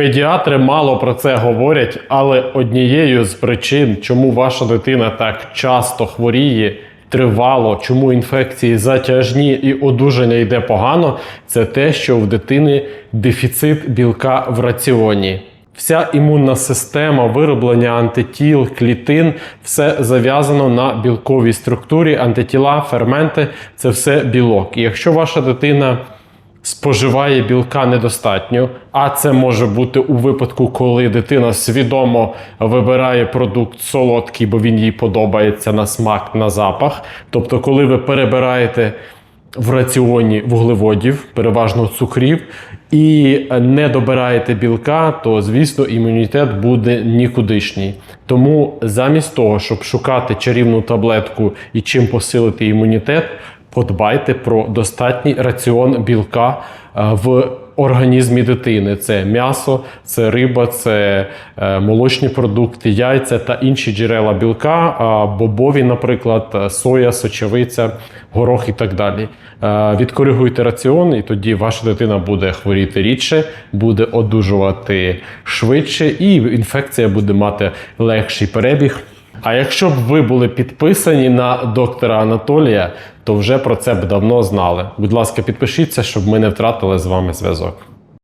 Педіатри мало про це говорять, але однією з причин, чому ваша дитина так часто хворіє, тривало, чому інфекції затяжні і одужання йде погано, це те, що в дитини дефіцит білка в раціоні. Вся імунна система, вироблення антитіл, клітин, все зав'язано на білковій структурі, антитіла, ферменти це все білок. І якщо ваша дитина споживає білка недостатньо, а це може бути у випадку, коли дитина свідомо вибирає продукт солодкий, бо він їй подобається на смак, на запах. Тобто, коли ви перебираєте в раціоні вуглеводів, переважно цукрів, і не добираєте білка, то звісно імунітет буде нікудишній. Тому замість того, щоб шукати чарівну таблетку і чим посилити імунітет, подбайте про достатній раціон білка е, в організмі дитини. Це м'ясо, це риба, це е, молочні продукти, яйця та інші джерела білка, бобові, наприклад, е, соя, сочевиця, горох і так далі. Відкоригуйте раціон, і тоді ваша дитина буде хворіти рідше, буде одужувати швидше, і інфекція буде мати легший перебіг. А якщо б ви були підписані на доктора Анатолія, то вже про це б давно знали. Будь ласка, підпишіться, щоб ми не втратили з вами зв'язок.